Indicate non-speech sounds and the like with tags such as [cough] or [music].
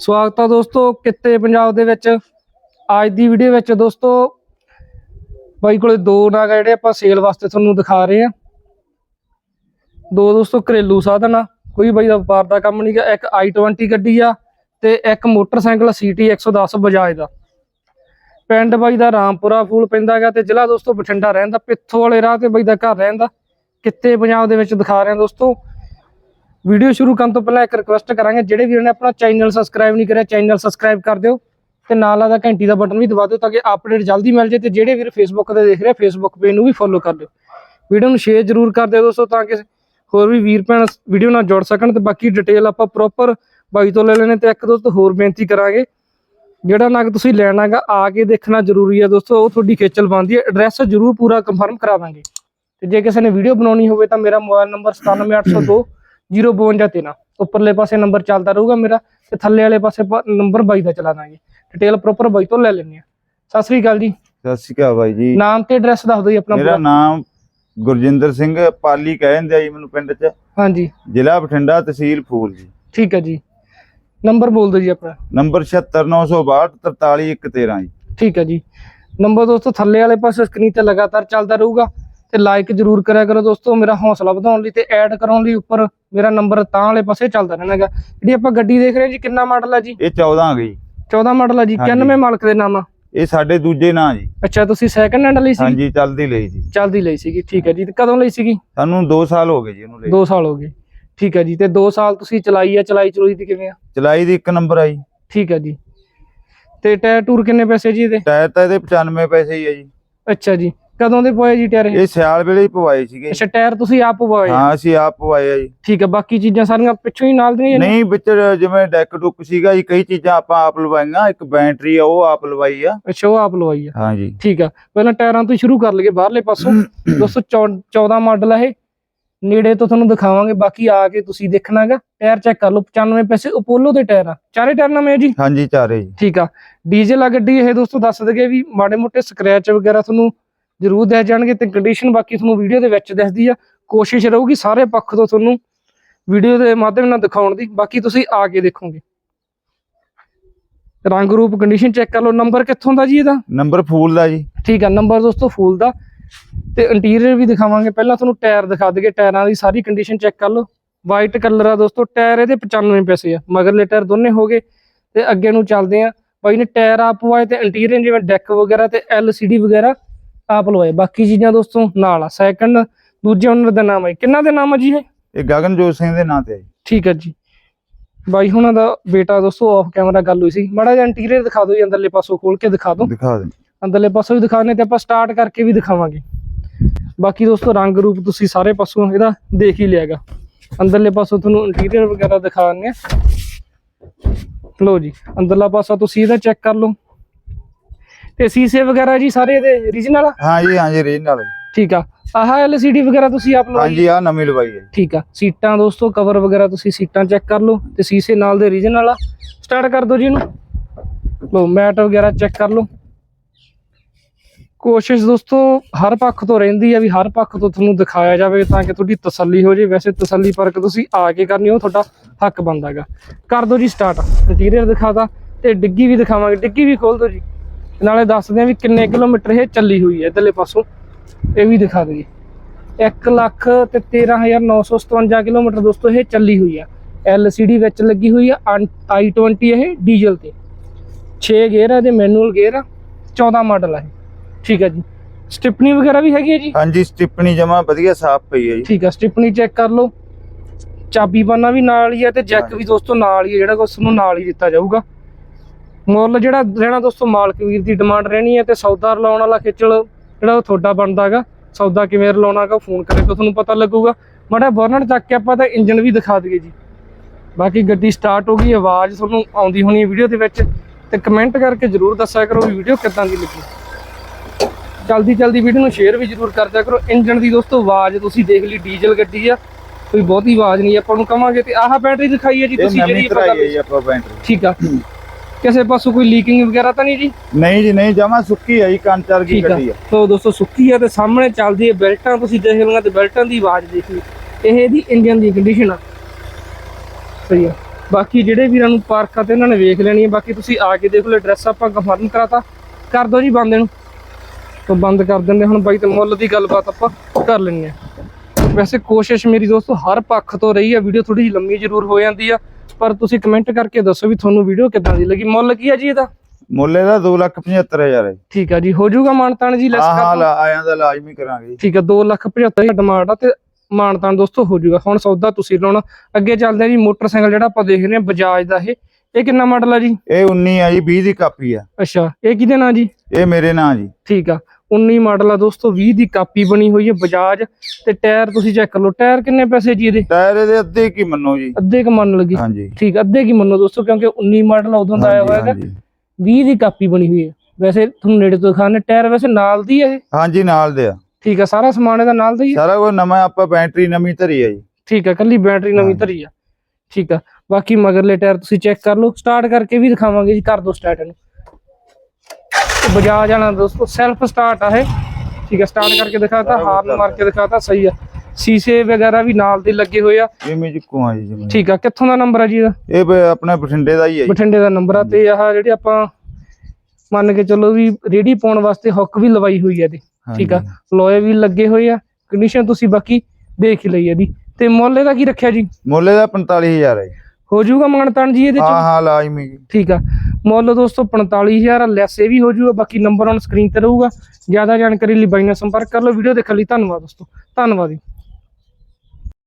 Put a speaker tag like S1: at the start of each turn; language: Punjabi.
S1: ਸਵਾਗਤ ਆ ਦੋਸਤੋ ਕਿੱਤੇ ਪੰਜਾਬ ਦੇ ਵਿੱਚ। ਅੱਜ ਦੀ ਵੀਡੀਓ ਵਿੱਚ ਦੋਸਤੋ ਬਾਈ ਕੋਲੇ ਦੋ ਨਾਗ ਜਿਹੜੇ ਆਪਾਂ ਸੇਲ ਵਾਸਤੇ ਤੁਹਾਨੂੰ ਦਿਖਾ ਰਹੇ ਆ। ਦੋ ਦੋਸਤੋ ਘਰੇਲੂ ਸਾਧਨ ਆ, ਕੋਈ ਬਾਈ ਦਾ ਵਪਾਰ ਦਾ ਕੰਮ ਨਹੀਂਗਾ, ਇੱਕ i20 ਗੱਡੀ ਆ ਤੇ ਇੱਕ ਮੋਟਰਸਾਈਕਲ CT 110 ਬਜਾਜ ਦਾ। ਪਿੰਡ ਬਾਈ ਦਾ ਰਾਮਪੁਰਾ ਫੂਲ ਪੈਂਦਾ ਹੈਗਾ ਤੇ ਜ਼ਿਲ੍ਹਾ ਦੋਸਤੋ ਬਠਿੰਡਾ ਰਹਿੰਦਾ, ਪਿੱਥੋਂ ਵਾਲੇ ਰਾਹ ਤੇ ਬਾਈ ਦਾ ਘਰ ਰਹਿੰਦਾ। ਕਿੱਤੇ ਪੰਜਾਬ ਦੇ ਵਿੱਚ ਦਿਖਾ ਰਹੇ ਆ ਦੋਸਤੋ। ਵੀਡੀਓ ਸ਼ੁਰੂ ਕਰਨ ਤੋਂ ਪਹਿਲਾਂ ਇੱਕ ਰਿਕੁਐਸਟ ਕਰਾਂਗੇ, ਜਿਹੜੇ ਵੀਰ ਨੇ ਆਪਣਾ ਚੈਨਲ ਸਬਸਕ੍ਰਾਈਬ ਨਹੀਂ ਕਰਿਆ ਚੈਨਲ ਸਬਸਕ੍ਰਾਈਬ ਕਰ ਦਿਓ ਤੇ ਨਾਲ ਆਦਾ ਘੰਟੀ ਦਾ ਬਟਨ ਵੀ ਦਬਾ ਦਿਓ ਤਾਂ ਕਿ ਅਪਡੇਟ ਜਲਦੀ ਮਿਲ ਜੇ ਤੇ ਜਿਹੜੇ ਵੀਰ ਫੇਸਬੁੱਕ ਤੇ ਦੇਖ ਰਹੇ ਫੇਸਬੁੱਕ ਪੇਜ ਨੂੰ ਵੀ ਫੋਲੋ ਕਰ ਦਿਓ। ਵੀਡੀਓ ਨੂੰ ਸ਼ੇਅਰ ਜ਼ਰੂਰ ਕਰ ਦਿਓ ਦੋਸਤੋ ਤਾਂ ਕਿ ਹੋਰ ਵੀ ਵੀਰ ਭੈਣ ਵੀਡੀਓ ਨਾਲ ਜੁੜ ਸਕਣ ਤੇ ਬਾਕੀ ਡਿਟੇਲ ਆਪਾਂ ਪ੍ਰੋਪਰ ਬਾਈ ਤੋਂ ਲੈ ਲੈਣੇ ਤੇ ਇੱਕ ਦੋਸਤ ਹੋਰ ਬੇਨਤੀ ਕਰਾਂਗੇ। ਜਿਹੜਾ ਨਗ ਤੁਸੀਂ ਲੈਣਾਗਾ ਆ ਕੇ ਦੇਖਣਾ ਜ਼ਰੂਰੀ ਹੈ ਦੋਸਤੋ, ਉਹ ਤੁਹਾਡੀ ਖੇਚਲ ਬਣਦੀ ਹੈ ਐਡਰੈਸ ਜ਼ਰੂਰ ਪੂਰਾ ਕਨਫਰਮ ਕਰਾ ਦਾਂਗੇ। ਤੇ ਜੇ ਕਿਸੇ ਨੇ ਵੀਡੀਓ ਬਣਾਉਣੀ ਹੋਵੇ ਤਾਂ ਮੇਰਾ ਮੋਬਾਈਲ ਨੰਬਰ 97802 05213 ਉੱਪਰਲੇ ਪਾਸੇ ਨੰਬਰ ਚੱਲਦਾ ਰਹੂਗਾ ਮੇਰਾ ਤੇ ਥੱਲੇ ਵਾਲੇ ਪਾਸੇ ਨੰਬਰ ਬਾਈ ਦਾ ਚਲਾ ਦਾਂਗੇ। ਡਿਟੇਲ ਪ੍ਰੋਪਰ ਬਾਈ ਤੋਂ ਲੈ ਲੈਣੇ ਆ ਸਤਿ ਸ੍ਰੀ ਅਕਾਲ ਜੀ।
S2: ਸਤਿ ਸ਼੍ਰੀ ਅਕਾਲ ਬਾਈ ਜੀ।
S1: ਨਾਮ ਤੇ ਐਡਰੈਸ ਦੱਸ ਦਿਓ ਜੀ ਆਪਣਾ
S2: ਮੇਰਾ। ਨਾਮ ਗੁਰਜਿੰਦਰ ਸਿੰਘ ਪਾਲੀ ਕਹਿੰਦੇ ਆ ਜੀ ਮੈਨੂੰ ਪਿੰਡ 'ਚ।
S1: ਹਾਂਜੀ।
S2: ਜ਼ਿਲ੍ਹਾ ਬਠਿੰਡਾ ਤਹਿਸੀਲ ਫੂਲ ਜੀ।
S1: ਠੀਕ ਹੈ ਜੀ। ਨੰਬਰ ਬੋਲ ਦਿਓ ਜੀ ਆਪਣਾ।
S2: ਨੰਬਰ 76962 43113 ਜੀ।
S1: ਠੀਕ ਹੈ ਜੀ। ਨੰਬਰ ਦੋਸਤੋ ਥੱਲੇ ਵਾਲੇ ਪਾਸੇ ਸਕਰੀਨ ਤੇ ਲਗਾਤਾਰ ਚੱਲਦਾ ਰਹੂਗਾ। ਤੇ ਲਾਈਕ ਜਰੂਰ ਕਰਿਆ ਕਰੋ ਦੋਸਤੋ ਮੇਰਾ ਹੌਸਲਾ ਵਧਾਉਣ ਲਈ ਤੇ ਐਡ ਕਰਾਉਣ ਲਈ ਉੱਪਰ ਮੇਰਾ ਨੰਬਰ ਤਾਂ ਵਾਲੇ ਪਾਸੇ ਚੱਲਦਾ ਰਹਿਣਾਗਾ ਜਿਹੜੀ ਆਪਾਂ ਗੱਡੀ ਦੇਖ ਰਹੇ ਜੀ ਕਿੰਨਾ ਮਾਡਲ ਹੈ ਜੀ?
S2: ਇਹ 14 ਆ ਗਈ।
S1: 14 ਮਾਡਲ ਹੈ ਜੀ
S2: ਹਾਂਜੀ।
S1: 91 ਮਾਲਕ ਦੇ ਨਾਮ ਆ।
S2: ਇਹ ਸਾਡੇ ਦੂਜੇ ਨਾਂ ਜੀ।
S1: ਅੱਛਾ ਤੁਸੀਂ ਸੈਕੰਡ ਹੈਂਡ ਲਈ ਸੀ
S2: ਹਾਂਜੀ ਚੱਲਦੀ ਲਈ ਜੀ
S1: ਚੱਲਦੀ ਲਈ ਸੀਗੀ ਠੀਕ ਹੈ ਜੀ। ਤੇ ਕਦੋਂ ਲਈ ਸੀਗੀ?
S2: ਸਾਨੂੰ 2 ਸਾਲ ਹੋ ਗਏ ਜੀ ਇਹਨੂੰ ਲਈ।
S1: 2 ਸਾਲ ਹੋ ਗਏ। ਠੀਕ ਹੈ ਜੀ ਤੇ 2 ਸਾਲ ਤੁਸੀਂ ਚਲਾਈ ਆ ਚਲਾਈ ਚਲੂਈ ਦੀ ਕਿਵੇਂ ਆ?
S2: ਚਲਾਈ ਦੀ ਇੱਕ ਨੰਬਰ ਆਈ
S1: ਠੀਕ ਹੈ ਜੀ। ਤੇ ਟਾਇਰ ਟੂਰ ਕਿੰਨੇ ਪੈਸੇ ਜੀ ਇਹਦੇ?
S2: ਟਾਇਰ ਤਾਂ ਇਹਦੇ 95 ਪੈਸੇ ਹੀ ਆ ਜੀ।
S1: ਅੱਛਾ ਜੀ। ਕਦੋਂ ਦੇ ਪਵਾਏ ਜੀ ਟਾਇਰ ਇਹ?
S2: ਸਿਆਲ ਵੇਲੇ ਹੀ ਪਵਾਏ ਸੀਗੇ
S1: ਅੱਛਾ ਟਾਇਰ ਤੁਸੀਂ ਆਪ ਪਵਾਏ?
S2: ਹਾਂ ਅਸੀਂ ਆਪ ਪਵਾਏ ਆ ਜੀ।
S1: ਠੀਕ ਹੈ ਬਾਕੀ ਚੀਜ਼ਾਂ ਸਾਰੀਆਂ ਪਿੱਛੋਂ ਹੀ ਨਾਲ ਦੀਆਂ
S2: ਨਹੀਂ ਵਿੱਚ ਜਿਵੇਂ ਡੈਕ ਡੁੱਕ ਸੀਗਾ ਜੀ ਕਈ ਚੀਜ਼ਾਂ ਆਪਾਂ ਆਪ ਲਵਾਈਆਂ। ਇੱਕ ਬੈਟਰੀ ਆ ਉਹ ਆਪ ਲਵਾਈ ਆ।
S1: ਅੱਛਾ ਉਹ ਆਪ ਲਵਾਈ ਆ।
S2: ਹਾਂਜੀ
S1: ਠੀਕ ਆ ਪਹਿਲਾਂ ਟਾਇਰਾਂ ਤੋਂ ਹੀ ਸ਼ੁਰੂ ਕਰ ਲਈਏ ਬਾਹਰਲੇ ਪਾਸੋਂ। [coughs] ਦੋਸਤੋ ਚੌ- 14 ਮਾਡਲ ਆ ਇਹ। ਨੇੜੇ ਤੋਂ ਤੁਹਾਨੂੰ ਦਿਖਾਵਾਂਗੇ ਬਾਕੀ ਆ ਕੇ ਤੁਸੀਂ ਦੇਖਣਾਗਾ ਟਾਇਰ ਚੈੱਕ ਕਰ ਲਓ 95 ਪੈਸੇ ਅਪੋਲੋ ਦੇ ਟਾਇਰ ਆ। ਚਾਰੇ ਟਾਇਰ ਨਵੇਂ ਆ ਜੀ?
S2: ਹਾਂਜੀ ਚਾਰੇ ਜੀ।
S1: ਠੀਕ ਆ ਡੀਜ਼ਲ ਆ ਗੱਡੀ ਇਹ ਦੋਸਤੋ ਦੱਸ ਦਗੇ ਵੀ ਮਾੜੇ ਮੋਟੇ ਸਕ੍ਰੈਚ ਵਗੈਰਾ ਤੁਹਾਨੂੰ ਜ਼ਰੂਰ ਦੇ ਜਾਣਗੇ ਤੇ ਕੰਡੀਸ਼ਨ ਬਾਕੀ ਤੁਹਾਨੂੰ ਵੀਡੀਓ ਦੇ ਵਿੱਚ ਦਿਖਦੀ ਆ। ਕੋਸ਼ਿਸ਼ ਰਹੂਗੀ ਸਾਰੇ ਪੱਖ ਤੋਂ ਤੁਹਾਨੂੰ ਵੀਡੀਓ ਦੇ ਮਾਧਿਅਮ ਨਾਲ ਦਿਖਾਉਣ ਦੀ। ਬਾਕੀ ਤੁਸੀਂ ਆ ਕੇ ਦੇਖੋਗੇ। ਰੰਗ ਰੂਪ ਕੰਡੀਸ਼ਨ ਚੈੱਕ ਕਰ ਲਓ। ਨੰਬਰ ਕਿੱਥੋਂ ਦਾ ਜੀ ਇਹਦਾ?
S2: ਨੰਬਰ ਫੂਲ ਦਾ ਜੀ।
S1: ਠੀਕ ਆ ਨੰਬਰ ਦੋਸਤੋ ਫੂਲ ਦਾ। ਤੇ ਇੰਟੀਰੀਅਰ ਵੀ ਦਿਖਾਵਾਂਗੇ। ਪਹਿਲਾਂ ਤੁਹਾਨੂੰ ਟਾਇਰ ਦਿਖਾ ਦਈਏ। ਟਾਇਰਾਂ ਦੀ ਸਾਰੀ ਕੰਡੀਸ਼ਨ ਚੈੱਕ ਕਰ ਲਓ। ਵਾਈਟ ਕਲਰ ਆ ਦੋਸਤੋ। ਟਾਇਰ ਇਹਦੇ 95 ਪੈਸੇ ਆ। ਮਗਰਲੇ ਟਾਇਰ ਦੋਨੇ ਹੋ ਗਏ। ਤੇ ਅੱਗੇ ਨੂੰ ਚੱਲਦੇ ਆ। ਬਾਈ ਨੇ ਟਾਇਰ ਆਪ ਪਵਾਏ ਤੇ ਇੰਟੀਰੀਅਰ ਜਿਵੇਂ ਡੈਕ ਵਗੈਰਾ ਤੇ LCD ਵਗੈਰਾ ਆਪ ਲਵਾਏ। ਬਾਕੀ ਚੀਜ਼ਾਂ ਦੋਸਤੋ ਨਾਲ ਆ। ਸੈਕੰਡ ਦੂਜੇ ਓਨਰ ਦਾ ਨਾਮ ਹੈ ਕਿੰਨਾ ਦੇ ਨਾਮ ਆ ਜੀ ਇਹ?
S2: ਇਹ ਗਗਨਜੋਤ ਸਿੰਘ ਦੇ ਨਾਂ ਤੇ ਹੈ ਜੀ।
S1: ਠੀਕ ਹੈ ਜੀ। ਬਾਈ ਹੁਣਾਂ ਦਾ ਬੇਟਾ ਦੋਸਤੋ ਆਫ ਕੈਮਰਾ ਗੱਲ ਹੋਈ ਸੀ। ਮਾੜਾ ਜਿਹਾ ਇੰਟੀਰੀਅਰ ਦਿਖਾ ਦਿਓ ਜੀ ਅੰਦਰਲੇ ਪਾਸੋਂ ਖੋਲ ਕੇ ਦਿਖਾ ਦਿਓ।
S2: ਦਿਖਾ ਦੇ
S1: ਅੰਦਰਲੇ ਪਾਸੋਂ ਵੀ ਦਿਖਾਣੇ ਤੇ ਆਪਾਂ ਸਟਾਰਟ ਕਰਕੇ ਵੀ ਦਿਖਾਵਾਂਗੇ। ਬਾਕੀ ਦੋਸਤੋ ਰੰਗ ਰੂਪ ਤੁਸੀਂ ਸਾਰੇ ਪਾਸੋਂ ਇਹਦਾ ਦੇਖ ਹੀ ਲਿਆਗਾ ਅੰਦਰਲੇ ਪਾਸੋਂ ਤੁਹਾਨੂੰ ਇੰਟੀਰੀਅਰ ਵਗੈਰਾ ਦਿਖਾਣੇ ਲੋ ਜੀ ਅੰਦਰਲਾ ਪਾਸਾ ਤੁਸੀਂ ਇਹਦਾ ਚੈੱਕ ਕਰ ਲਓ। ਤੇ ਸੀਸੇ ਵਗੈਰਾ ਜੀ ਸਾਰੇ ਇਹਦੇ ਓਰੀਜਨਲ ਆ?
S2: ਹਾਂ ਜੀ ਹਾਂ ਜੀ ਨਾਲ
S1: ਠੀਕ ਆ। ਆਹ LCD ਵਗੈਰਾ ਤੁਸੀਂ ਆਪ ਲਵਾਈ
S2: ਹਾਂਜੀ ਆ ਨਵੀਂ ਲਵਾਈ ਹੈ।
S1: ਠੀਕ ਆ। ਸੀਟਾਂ ਦੋਸਤੋ ਕਵਰ ਵਗੈਰਾ ਤੁਸੀਂ ਸੀਟਾਂ ਚੈੱਕ ਕਰ ਲਓ ਤੇ ਸੀਸੇ ਨਾਲ ਦੇ ਓਰੀਜਨਲ ਆ। ਸਟਾਰਟ ਕਰ ਦਿਓ ਜੀ ਇਹਨੂੰ। ਲੋ ਮੈਟ ਵਗੈਰਾ ਚੈੱਕ ਕਰ ਲਓ। ਕੋਸ਼ਿਸ਼ ਦੋਸਤੋ ਹਰ ਪੱਖ ਤੋਂ ਰਹਿੰਦੀ ਆ ਵੀ ਹਰ ਪੱਖ ਤੋਂ ਤੁਹਾਨੂੰ ਦਿਖਾਇਆ ਜਾਵੇ ਤਾਂ ਕਿ ਤੁਹਾਡੀ ਤਸੱਲੀ ਹੋ ਜੇ। ਵੈਸੇ ਤਸੱਲੀ ਪਰਖ ਤੁਸੀਂ ਆ ਕੇ ਕਰਨੀ ਉਹ ਤੁਹਾਡਾ ਹੱਕ ਬਣਦਾਗਾ ਕਰ ਦਿਓ ਜੀ ਸਟਾਰਟ ਇੰਟੀਰੀਅਰ ਦਿਖਾਦਾ ਤੇ ਡਿੱਗੀ ਵੀ ਦਿਖਾਵਾਂਗੇ। ਡਿੱਗੀ ਵੀ ਖੋਲ ਦਿਓ ਜੀ। ਨਾਲੇ ਦੱਸਦੇ ਆ ਵੀ ਕਿੰਨੇ ਕਿਲੋਮੀਟਰ ਇਹ ਚੱਲੀ ਹੋਈ ਹੈ ਇਧਰਲੇ ਪਾਸੋਂ। ਇਹ ਵੀ ਦਿਖਾ ਦਈਏ। 1 ਲੱਖ ਤੇ 13957 ਕਿਲੋਮੀਟਰ ਦੋਸਤੋ ਇਹ ਚੱਲੀ ਹੋਈ ਆ। LCD ਵਿੱਚ ਲੱਗੀ ਹੋਈ ਆ i20 ਇਹ ਡੀਜ਼ਲ ਤੇ। 6 ਗੇਅਰ ਆ ਤੇ ਮੈਨੂਅਲ ਗੇਅਰ ਆ 14 ਮਾਡਲ ਆ ਇਹ। ਠੀਕ ਆ ਜੀ। ਸਟਿਪਨੀ ਵਗੈਰਾ ਵੀ ਹੈਗੀ ਹੈ ਜੀ?
S2: ਹਾਂਜੀ ਸਟਿਪਣੀ ਜਮਾ ਵਧੀਆ ਸਾਫ਼ ਪਈ ਹੈ ਜੀ।
S1: ਠੀਕ ਆ ਸਟਿਪਨੀ ਚੈੱਕ ਕਰ ਲਓ। ਚਾਬੀ ਬਾਨਾ ਵੀ ਨਾਲ ਹੀ ਆ ਤੇ ਜੈਕ ਵੀ ਦੋਸਤੋ ਨਾਲ ਹੀ ਆ ਜਿਹੜਾ ਕੁਛ ਨੂੰ ਨਾਲ ਹੀ ਦਿੱਤਾ ਜਾਊਗਾ। ਮੁੱਲ ਜਿਹੜਾ ਰਹਿਣਾ ਦੋਸਤੋ ਮਾਲਕ ਵੀਰ ਦੀ ਡਿਮਾਂਡ ਰਹਿਣੀ ਹੈ ਤੇ ਸੌਦਾ ਰਲਾਉਣ ਵਾਲਾ ਖੇਚਲ ਜਿਹੜਾ ਉਹ ਤੁਹਾਡਾ ਬਣਦਾਗਾ ਸੌਦਾ ਕਿਵੇਂ ਰਲਾਉਣਾਗਾ ਫੋਨ ਕਰੇ ਤਾਂ ਤੁਹਾਨੂੰ ਪਤਾ ਲੱਗੂਗਾ। ਮਾੜਾ ਬਰਨਰ ਚੱਕ ਕੇ ਆਪਾਂ ਤਾਂ ਇੰਜਨ ਵੀ ਦਿਖਾ ਦਈਏ ਜੀ। ਬਾਕੀ ਗੱਡੀ ਸਟਾਰਟ ਹੋ ਗਈ ਆਵਾਜ਼ ਤੁਹਾਨੂੰ ਆਉਂਦੀ ਹੋਣੀ ਹੈ ਵੀਡੀਓ ਦੇ ਵਿੱਚ। ਤੇ ਕਮੈਂਟ ਕਰਕੇ ਜਰੂਰ ਦੱਸਿਆ ਕਰੋ ਵੀ ਵੀਡੀਓ ਕਿੱਦਾਂ ਦੀ ਲੱਗੀ। ਜਲਦੀ ਜਲਦੀ ਵੀਡੀਓ ਨੂੰ ਸ਼ੇਅਰ ਵੀ ਜਰੂਰ ਕਰ ਦਿਆ ਕਰੋ। ਇੰਜਨ ਦੀ ਦੋਸਤੋ ਆਵਾਜ਼ ਤੁਸੀਂ ਦੇਖ ਲਈ ਡੀਜ਼ਲ ਗੱਡੀ ਆ। ਕੋਈ ਬਹੁਤੀ ਆਵਾਜ਼ ਨਹੀਂ ਆਪਾਂ ਨੂੰ ਕਵਾਂਗੇ ਤੇ ਆਹ ਬੈਟਰੀ ਦਿਖਾਈ ਹੈ ਜੀ ਤੁਸੀਂ ਜਿਹੜੀ
S2: ਬੈਟਰੀ
S1: ਠੀਕ ਆ। ਕਿਸੇ ਪਾਸੋਂ ਕੋਈ ਲੀਕਿੰਗ ਵਗੈਰਾ ਤਾਂ ਨਹੀਂ ਜੀ?
S2: ਨਹੀਂ ਜੀ ਨਹੀਂ ਜਮਾ ਸੁੱਕੀ ਹੈ ਜੀ ਕੰਚਰ ਦੀ ਗੱਡੀ ਹੈ
S1: ਸੋ ਦੋਸਤੋ ਸੁੱਕੀ ਆ ਤੇ ਸਾਹਮਣੇ ਚੱਲਦੀ ਹੈ ਬੈਲਟਾਂ ਤੁਸੀਂ ਦੇਖ ਲਓਗੇ ਤੇ ਬੈਲਟਾਂ ਦੀ ਆਵਾਜ਼ ਦੇਖ ਲਈ ਇਹ ਇਹਦੀ ਇੰਜਨ ਦੀ ਕੰਡੀਸ਼ਨ ਆ। ਸਹੀ ਆ। ਬਾਕੀ ਜਿਹੜੇ ਵੀਰਾਂ ਨੂੰ ਪਾਰਕਾਂ ਤੇ ਉਹਨਾਂ ਨੇ ਵੇਖ ਲੈਣੀ ਹੈ ਬਾਕੀ ਤੁਸੀਂ ਆ ਕੇ ਦੇਖ ਲਓ ਐਡਰੈਸ ਆਪਾਂ ਕਨਫਰਮ ਕਰਾਤਾ। ਕਰ ਦਿਓ ਜੀ ਬੰਦ ਇਹਨੂੰ। ਤੋਂ ਬੰਦ ਕਰ ਦਿੰਦੇ ਹੁਣ ਬਾਈ ਤੇ ਮੁੱਲ ਦੀ ਗੱਲਬਾਤ ਆਪਾਂ ਕਰ ਲੈਣੀ ਹੈ। ਵੈਸੇ ਕੋਸ਼ਿਸ਼ ਮੇਰੀ ਦੋਸਤੋ ਹਰ ਪੱਖ ਤੋਂ ਰਹੀ ਹੈ ਵੀਡੀਓ ਥੋੜੀ ਜਿਹੀ ਲੰਮੀ ਜ਼ਰੂਰ ਹੋ ਜਾਂਦੀ ਆ। ਪਰ ਤੁਸੀਂ ਕਮੈਂਟ ਕਰਕੇ ਦੱਸੋ ਵੀ ਤੁਹਾਨੂੰ ਵੀਡੀਓ ਕਿੱਦਾਂ ਦੀ ਲੱਗੀ। ਮੁੱਲ ਕੀ ਹੈ ਜੀ ਇਹਦਾ?
S2: ਮੁੱਲ ਇਹਦਾ 275000 ਹੈ
S1: ਠੀਕ ਆ ਜੀ ਹੋ ਜਾਊਗਾ ਮਾਨਤਾਨ ਜੀ ਲੈਸ
S2: ਹਾਂ ਹਾਂ
S1: ਕਰ ਦਿਓ।
S2: ਲਾ- ਆਇਆਂ ਦਾ ਲਾਜ਼ਮੀ ਕਰਾਂਗੇ
S1: ਠੀਕ ਆ 275000 ਡਿਮਾਂਡ ਆ ਤੇ ਮਾਨਤਾਨ ਦੋਸਤੋ ਹੋ ਜਾਊਗਾ। ਹੁਣ ਸੌਦਾ ਤੁਸੀਂ ਲਾਉਣਾ। ਅੱਗੇ ਚੱਲਦੇ ਆ ਜੀ ਮੋਟਰਸਾਈਕਲ ਜਿਹੜਾ ਆਪਾਂ ਦੇਖ ਰਹੇ ਹਾਂ ਬਜਾਜ ਦਾ ਇਹ। ਇਹ ਕਿੰਨਾ ਮਾਡਲ ਆ ਜੀ?
S2: ਇਹ 19 ਆ ਜੀ 20 ਦੀ ਕਾਪੀ ਆ।
S1: ਅੱਛਾ ਇਹ ਕਿਹਦੇ ਨਾਂ ਜੀ?
S2: ਇਹ ਮੇਰੇ ਨਾਂ ਜੀ।
S1: ਠੀਕ ਆ। 19 ਮਾਡਲ ਆ ਦੋਸਤੋ 20 ਦੀ ਕਾਪੀ ਬਣੀ ਹੋਈ ਹੈ ਬਜਾਜ ਤੇ ਟਾਇਰ ਤੁਸੀਂ ਚੈੱਕ ਕਰ ਲਓ। ਟਾਇਰ ਕਿੰਨੇ ਪੈਸੇ ਜੀ ਇਹਦੇ?
S2: ਟਾਇਰ ਇਹਦੇ ਅੱਧੇ ਕੀ ਮੰਨੋ ਜੀ?
S1: ਅੱਧੇ ਕ ਮੰਨ ਲੱਗੀ
S2: ਹਾਂਜੀ।
S1: ਠੀਕ ਅੱਧੇ ਕੀ ਮੰਨੋ ਦੋਸਤੋ ਕਿਉਂਕਿ 19 ਮਾਡਲ ਉਦੋਂ ਦਾ ਆਇਆ ਹੋਇਆ ਹੈਗਾ।
S2: ਹਾਂਜੀ।
S1: 20 ਦੀ ਕਾਪੀ ਬਣੀ ਹੋਈ ਹੈ। ਵੈਸੇ ਤੁਹਾਨੂੰ ਨੇੜੇ ਤੋਂ ਦਿਖਾਣੇ ਟਾਇਰ ਵੈਸੇ ਨਾਲ ਦੀ ਹੈ ਇਹ?
S2: ਹਾਂਜੀ ਨਾਲ ਦੇ ਆ।
S1: ਠੀਕ ਆ ਸਾਰਾ ਸਮਾਨ ਇਹਦਾ ਨਾਲ ਦਾ ਹੀ
S2: ਸਾਰਾ ਕੁਝ ਨਵਾਂ ਆਪਾਂ ਬੈਟਰੀ ਨਵੀਂ ਧਰੀ ਆ ਜੀ।
S1: ਠੀਕ ਆ ਕੱਲੀ ਬੈਟਰੀ ਨਵੀਂ। ਧਰੀ ਆ। ਠੀਕ ਆ ਬਾਕੀ ਮਗਰਲੇ ਟਾਇਰ ਤੁਸੀਂ ਚੈੱਕ ਕਰ ਲਓ। ਸਟਾਰਟ ਕਰਕੇ ਵੀ ਦਿਖਾਵਾਂਗੇ ਜੀ ਕਰ ਦੋ ਸਟਾਰਟ ਇਹਨੂੰ। ਤੇ ਸੈਲਫ ਸਟਾਰਟ ਆ ਇਹ। ਠੀਕ ਆ ਸਟਾਰਟ ਕਰਕੇ ਦਿਖਾਤਾ
S2: ਸਾਰਾ ਕੁਛ
S1: ਹਾਰਨ ਮਾਰ ਕੇ ਦਿਖਾਤਾ ਸਹੀ ਆ। ਸੀਸੇ ਵਗੈਰਾ ਵੀ ਨਾਲ ਦੇ ਲੱਗੇ ਹੋਏ ਆ।
S2: ਜਿਵੇਂ ਚੁੱਕੂ ਆ ਜੀ ਜਿਵੇਂ
S1: ਠੀਕ ਆ ਕਿੱਥੋਂ ਦਾ ਨੰਬਰ ਆ ਜੀ ਇਹਦਾ?
S2: ਇਹ ਆਪਣੇ ਬਠਿੰਡੇ ਦਾ ਹੀ ਹੈ ਜੀ।
S1: ਬਠਿੰਡੇ ਦਾ ਨੰਬਰ ਆ ਤੇ ਆਹ ਜਿਹੜੇ ਆਪਾਂ ਮੰਨ ਕੇ ਚੱਲੋ ਵੀ ਰੇੜੀ ਪਾਉਣ ਵਾਸਤੇ ਹੁੱਕ ਵੀ ਲਵਾਈ ਹੋਈ ਆ ਇਹਦੀ। ਠੀਕ ਆ। ਲੋਏ ਵੀ ਲੱਗੇ ਹੋਏ ਆ ਕੰਡੀਸ਼ਨ ਤੁਸੀਂ ਬਾਕੀ ਦੇਖ ਹੀ ਲਈ ਇਹਦੀ। ਤੇ ਮੁੱਲ ਇਹਦਾ ਕੀ ਰੱਖਿਆ ਜੀ?
S2: ਮੁੱਲ ਇਹਦਾ 45000 ਹੈ
S1: ਹੋ ਜਾਊਗਾ ਮਾਨਤਾਨ ਜੀ ਇਹਦੇ
S2: ਹਾਂ
S1: ਚ
S2: ਹਾਂ ਲਾਜ਼ਮੀ ਜੀ।
S1: ਠੀਕ ਆ ਮੁੱਲ ਦੋਸਤੋ 45000 ਲੈਸ ਇਹ ਵੀ ਹੋ ਜਾਊਗਾ, ਬਾਕੀ ਨੰਬਰ ਔਨ ਸਕਰੀਨ ਤੇ ਰਹੂਗਾ। ਜ਼ਿਆਦਾ ਜਾਣਕਾਰੀ ਲਈ ਬਾਈ ਨਾਲ ਸੰਪਰਕ ਕਰ ਲਓ। ਵੀਡੀਓ ਦੇਖਣ ਲਈ ਧੰਨਵਾਦ ਦੋਸਤੋ। ਧੰਨਵਾਦ ਜੀ।